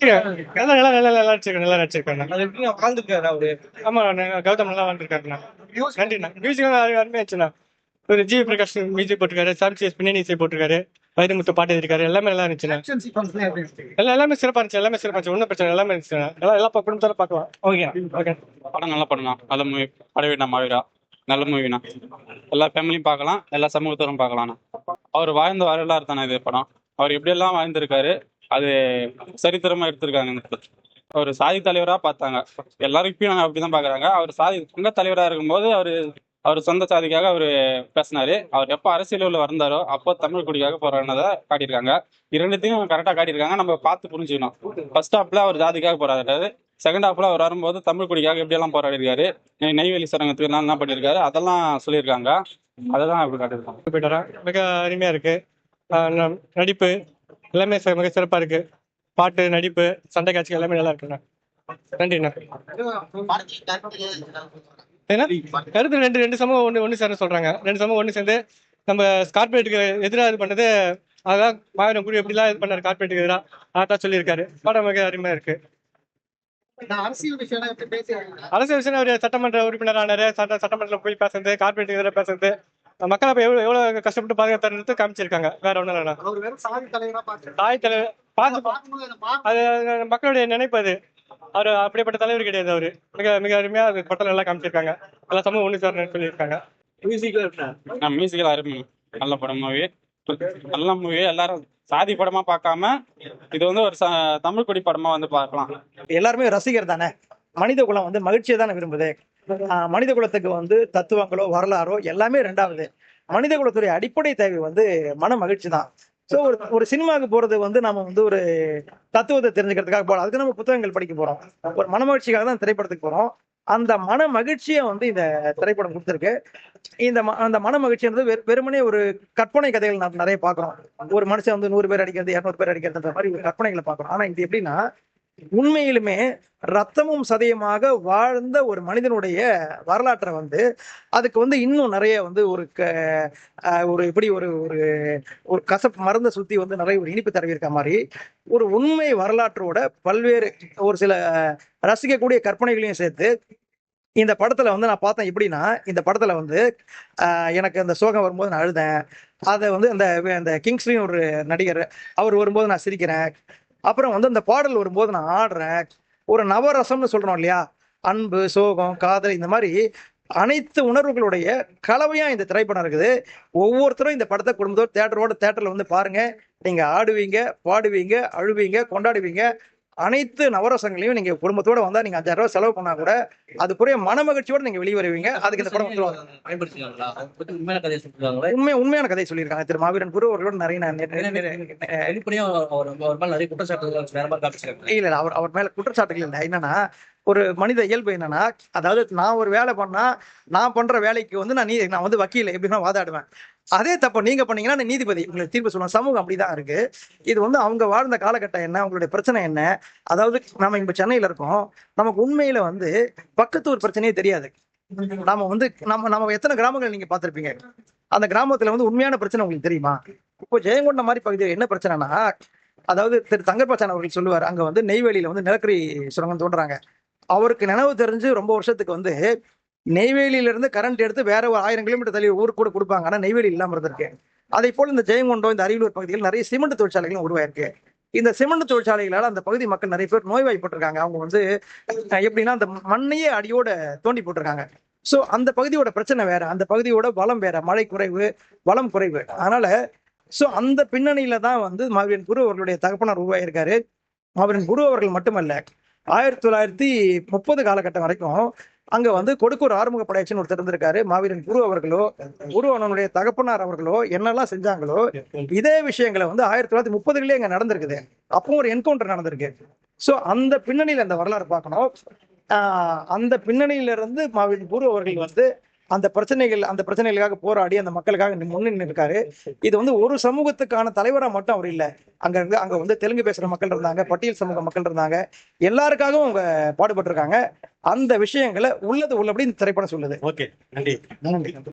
நல்லா நல்லா நடிச்சிருக்கேன் நல்லா நடிச்சிருக்கேன் அது எப்படி வாழ்ந்துருக்காரு அவரு? ஆமா கௌதம் நல்லா வந்திருக்காருண்ணா நன்றிண்ணா மியூசிக் அருமையா இருந்துச்சுண்ணா ஒரு ஜிவி பிரகாஷ் மியூசிக் போட்டிருக்காரு பின்னணி இசை போட்டிருக்காரு வைரமுத்து பாட்டு எழுதிருக்காரு எல்லாமே நல்லா இருந்துச்சுண்ணா எல்லாம் எல்லாமே சிறப்பா இருந்துச்சு எல்லாமே சிறப்பா இருந்துச்சு. ஒன்றும் பிரச்சனை எல்லாமே இருந்துச்சுண்ணா எல்லாம் எல்லா குடும்பத்தோட பார்க்கலாம். ஓகே ஓகே படம் நல்ல படம் தான் நல்ல மூவி படவேண்ணா மாவீரா. நல்ல மூவிண்ணா எல்லா ஃபேமிலியும் பார்க்கலாம் எல்லா சமூகத்தரும் பார்க்கலாம்ண்ணா அவர் வாழ்ந்த வரலாறு தானே இது படம். அவர் எப்படியெல்லாம் வாழ்ந்திருக்காரு அது சரித்திரமா எடுத்திருக்காங்க. இந்த ஒரு சாதி தலைவரா பார்த்தாங்க. எல்லாரும் இப்பயும் அப்படிதான் பாக்குறாங்க. அவர் சாதி சங்க தலைவரா இருக்கும்போது அவர் அவர் சொந்த சாதிக்காக அவர் பேசினாரு. அவர் எப்போ அரசியல் உள்ள வந்தாரோ அப்போ தமிழ் குடிக்காக போராடினதை காட்டியிருக்காங்க. இரண்டுத்தையும் கரெக்டாக காட்டியிருக்காங்க. நம்ம பார்த்து புரிஞ்சுக்கணும். ஃபர்ஸ்ட் ஹாப்ல அவர் ஜாதிக்காக போராடுறாரு. செகண்ட் ஹாஃப்ல அவர் வரும்போது தமிழ் குடிக்காக எப்படியெல்லாம் போராடி இருக்காரு நெய்வேலி சரங்கத்துக்கு எல்லாம் என்ன பண்ணியிருக்காரு? அதெல்லாம் சொல்லியிருக்காங்க. அதெல்லாம் அப்படி காட்டியிருக்காங்க. மிக அருமையா இருக்கு. நடிப்பு. எல்லாமே மிக சிறப்பா இருக்கு. பாட்டு நடிப்பு சண்டை காட்சி எல்லாமே நல்லா இருக்குண்ணா. நன்றிண்ணா. ஏன்னா கருத்து ரெண்டு ரெண்டு சமூகம் ஒன்று ஒன்று சேர்ந்து சொல்றாங்க. ரெண்டு சமூகம் ஒன்று சேர்ந்து நம்ம கார்பரேட்டுக்கு எதிராக இது பண்ணது அதான் மாவீரன் குரு எப்படிலாம் இது பண்ணாரு கார்பரேட்டுக்கு எதிராக அதான் சொல்லியிருக்காரு. பாடம் மிக அருமையா இருக்கு. அரசியல் விஷயம் அரசியல் விஷயம் அவர் சட்டமன்ற உறுப்பினர் ஆனாரு சட்ட சட்டமன்றத்தில் போய் பேசுறது கார்பரேட்டுக்கு எதிராக பேசுறது மக்களை அப்ப எவ்வளவு எவ்வளவு கஷ்டப்பட்டு பாதுகாத்து காமிச்சிருக்காங்க. வேற ஒண்ணும் இல்லைண்ணா. அவர் வெறும் சாதி தலைவரா பாக்குறாரு. தாய் தலைவர் பார்த்து அதை மக்களுடைய நினைப்பு அது. அவர் அப்படிப்பட்ட தலைவர் கிடையாது அவரு. மிக மிக அருமையா அது படத்துல நல்லா காமிச்சிருக்காங்க. எல்லா சமூகம் ஒண்ணு சார் சொல்லியிருக்காங்க மியூசிக்கல் அருமை. நல்ல படம் மூவி. நல்ல மூவி. எல்லாரும் சாதி படமா பார்க்காம இது வந்து ஒரு ச- தமிழ் குடி படமா வந்து பார்க்கலாம். எல்லாருமே ரசிகர் தானே? மனித குலம் வந்து மகிழ்ச்சியை தானே விரும்புது? மனித குலத்துக்கு வந்து தத்துவங்களோ வரலாறோ எல்லாமே ரெண்டாவது. மனித குலத்துடைய அடிப்படை தேவை வந்து மன மகிழ்ச்சி தான். ஸோ ஒரு ஒரு சினிமாவுக்கு போறது வந்து நம்ம வந்து ஒரு தத்துவத்தை தெரிஞ்சுக்கிறதுக்காக போகலாம் அதுக்கு நம்ம புத்தகங்கள் படிக்க போறோம். ஒரு மன மகிழ்ச்சிக்காக தான் திரைப்படத்துக்கு போறோம். அந்த மன மகிழ்ச்சியை வந்து இந்த திரைப்படம் கொடுத்துருக்கு. இந்த ம- அந்த மன மகிழ்ச்சின்றது வெறுமனே ஒரு கற்பனை கதைகள் நம்ம நிறைய பார்க்குறோம். ஒரு மனுஷன் வந்து நூறு பேர் அடிக்கிறது இரநூறு பேர் அடிக்கிறதுன்ற மாதிரி ஒரு கற்பனைகளை பார்க்குறோம். ஆனா இது எப்படின்னா உண்மையிலுமே ரத்தமும் சதயமாக வாழ்ந்த ஒரு மனிதனுடைய வரலாற்றை வந்து அதுக்கு வந்து இன்னும் நிறைய வந்து ஒரு க ஒரு எப்படி ஒரு ஒரு ஒரு கசப்பு மருந்தை சுத்தி வந்து நிறைய ஒரு இனிப்பு தடவி இருக்க மாதிரி ஒரு உண்மை வரலாற்றோட பல்வேறு ஒரு சில ரசிக்கக்கூடிய கற்பனைகளையும் சேர்த்து இந்த படத்துல வந்து நான் பார்த்தேன் எப்படின்னா இந்த படத்துல வந்து ஆஹ் எனக்கு அந்த சோகம் வரும்போது நான் அழுதேன். அதை வந்து அந்த அந்த கிங்ஸ்லின்னு ஒரு நடிகர் அவர் வரும்போது நான் சிரிக்கிறேன். அப்புறம் வந்து அந்த பாடல் வரும்போது நான் ஆடுறேன். ஒரு நவரசம்னு சொல்றோம் இல்லையா? அன்பு சோகம் காதல் இந்த மாதிரி அனைத்து உணர்வுகளுடைய கலவையா இந்த திரைப்படம் இருக்குது. ஒவ்வொருத்தரும் இந்த படத்தை குடும்பத்தோட தேட்டரோட தேட்டர்ல வந்து பாருங்க. நீங்க ஆடுவீங்க பாடுவீங்க அழுவீங்க கொண்டாடுவீங்க. அனைத்து நவரசங்களையும் நீங்க குடும்பத்தோட வந்தா நீங்க அஞ்சாயிரம் ரூபாய் செலவு பண்ணா கூட அதுக்குரிய மன மகிழ்ச்சியோட நீங்க வெளியே வருவீங்க. அதுக்கு இந்த படம் உண்மை உண்மையான கதை சொல்லியிருக்காங்க. திரு மாவீரன் குரு அவர்களோட நிறைய நான் நே- நே- நே- நே- வெளிப்படையா அவர் அவர் மேல நிறைய குற்றச்சாட்டுகள் இல்ல அவர் அவர் மேல குற்றச்சாட்டுகள் இல்லை. என்னன்னா ஒரு மனித இயல்பு என்னன்னா அதாவது நான் ஒரு வேலை பண்ணா நான் பண்ற வேலைக்கு வந்து நான் நீ நான் வந்து வக்கீல் எப்படின்னா வாதாடுவேன். அதே தப்ப நீங்க பண்ணீங்கன்னா நான் நீதிபதி உங்களுக்கு தீர்ப்பு சொல்லுவோம் சமூகம் அப்படிதான் இருக்கு. இது வந்து அவங்க வாழ்ந்த காலகட்டம் என்ன அவங்களுடைய பிரச்சனை என்ன? அதாவது நம்ம இப்ப சென்னையில இருக்கோம். நமக்கு உண்மையில வந்து பக்கத்து ஒரு பிரச்சனையே தெரியாது. நாம வந்து நம்ம நம்ம எத்தனை கிராமங்கள் நீங்க பாத்திருப்பீங்க அந்த கிராமத்துல வந்து உண்மையான பிரச்சனை உங்களுக்கு தெரியுமா? இப்போ ஜெயங்கொண்ட மாதிரி பகுதியில் என்ன பிரச்சனைனா அதாவது திரு தங்கர்பச்சான் அவர்கள் சொல்லுவார் அங்க வந்து நெய்வேலியில வந்து நிலக்கரி சுரங்கம் தோன்றாங்க அவருக்கு நினைவு தெரிஞ்சு ரொம்ப வருஷத்துக்கு வந்து நெய்வேலியில இருந்து கரண்ட் எடுத்து வேற ஒரு ஆயிரம் கிலோமீட்டர் தள்ளி ஊருக்கு கூட கொடுப்பாங்க. ஆனால் நெய்வேலி இல்லாமல் இருந்திருக்கு. அதே போல இந்த ஜெயங்கொண்டம் இந்த அரியலூர் பகுதியில் நிறைய சிமெண்ட் தொழிற்சாலைகளும் உருவாயிருக்கு. இந்த சிமெண்ட் தொழிற்சாலைகளால அந்த பகுதி மக்கள் நிறைய பேர் நோய்வாய்ப்பட்டிருக்காங்க. அவங்க வந்து எப்படின்னா அந்த மண்ணையே அடியோட தோண்டி போட்டிருக்காங்க. சோ அந்த பகுதியோட பிரச்சனை வேற அந்த பகுதியோட வளம் வேற மழை குறைவு வளம் குறைவு. அதனால சோ அந்த பின்னணியில தான் வந்து மாவீரன் குரு அவர்களுடைய தகப்பனார் உருவாயிருக்காரு. மாவீரன் குரு அவர்கள் மட்டுமல்ல ஆயிரத்தி தொள்ளாயிரத்தி முப்பது காலகட்டம் வரைக்கும் அங்க வந்து கொடுக்கூர் ஆறுமுக படையாச்சின்னு ஒருத்தர் இருந்திருக்காரு மாவீரன் குரு அவர்களோ குரு அவனுடைய தகப்பனார் அவர்களோ என்னெல்லாம் செஞ்சாங்களோ இதே விஷயங்களை வந்து ஆயிரத்தி தொள்ளாயிரத்தி முப்பதுகளே அங்க நடந்திருக்குது. அப்பவும் ஒரு என்கவுண்டர் நடந்திருக்கு. சோ அந்த பின்னணியில அந்த வரலாறு பார்க்கணும். அந்த பின்னணியில இருந்து மாவீரன் குரு அவர்கள் வந்து அந்த பிரச்சனைகள் அந்த பிரச்சனைகளுக்காக போராடி அந்த மக்களுக்காக முன்னின்று இருக்காரு இது வந்து ஒரு சமூகத்துக்கான தலைவரா மட்டும் அவர் இல்ல. அங்க இருந்து அங்க வந்து தெலுங்கு பேசுற மக்கள் இருந்தாங்க பட்டியல் சமூக மக்கள் இருந்தாங்க. எல்லாருக்காகவும் அவங்க பாடுபட்டிருக்காங்க. அந்த விஷயங்களை உள்ளது உள்ளபடி இந்த திரைப்படம் சொல்லுது. ஓகே நன்றி. நன்றி.